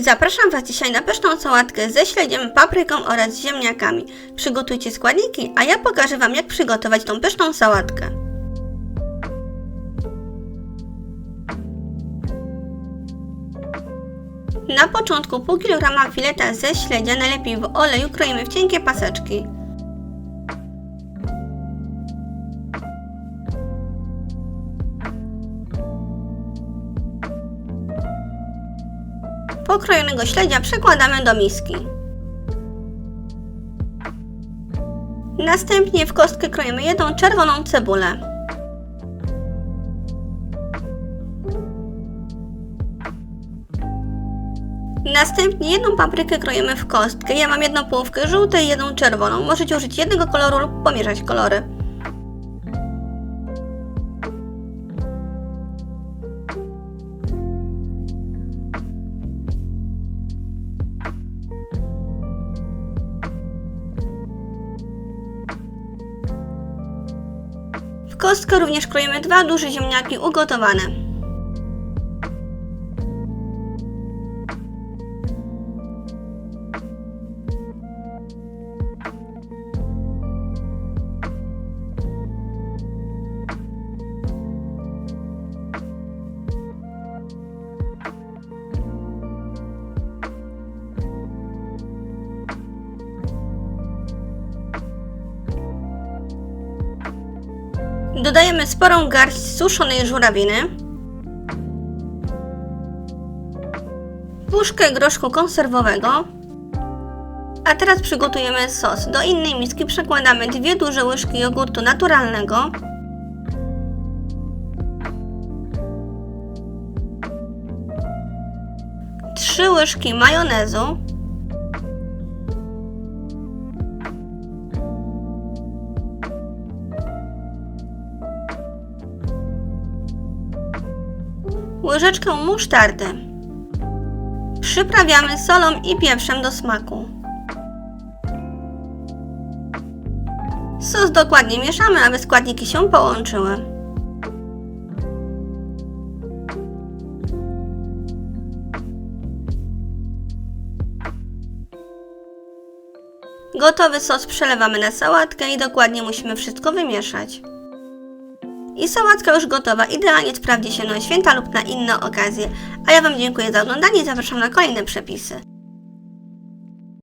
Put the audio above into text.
Zapraszam Was dzisiaj na pyszną sałatkę ze śledziem, papryką oraz ziemniakami. Przygotujcie składniki, a ja pokażę Wam jak przygotować tą pyszną sałatkę. Na początku pół kilograma fileta ze śledzia najlepiej w oleju kroimy w cienkie paseczki. Pokrojonego śledzia przekładamy do miski. Następnie w kostkę kroimy jedną czerwoną cebulę. Następnie jedną paprykę kroimy w kostkę. Ja mam jedną połówkę żółtej i jedną czerwoną. Możecie użyć jednego koloru lub pomieszać kolory. Kostkę również kroimy dwa duże ziemniaki ugotowane. Dodajemy sporą garść suszonej żurawiny, puszkę groszku konserwowego, a teraz przygotujemy sos. Do innej miski przekładamy dwie duże łyżki jogurtu naturalnego, trzy łyżki majonezu, łyżeczkę musztardy. Przyprawiamy solą i pieprzem do smaku. Sos dokładnie mieszamy, aby składniki się połączyły. Gotowy sos przelewamy na sałatkę i dokładnie musimy wszystko wymieszać. I sałatka już gotowa, idealnie sprawdzi się na święta lub na inne okazje. A ja Wam dziękuję za oglądanie i zapraszam na kolejne przepisy.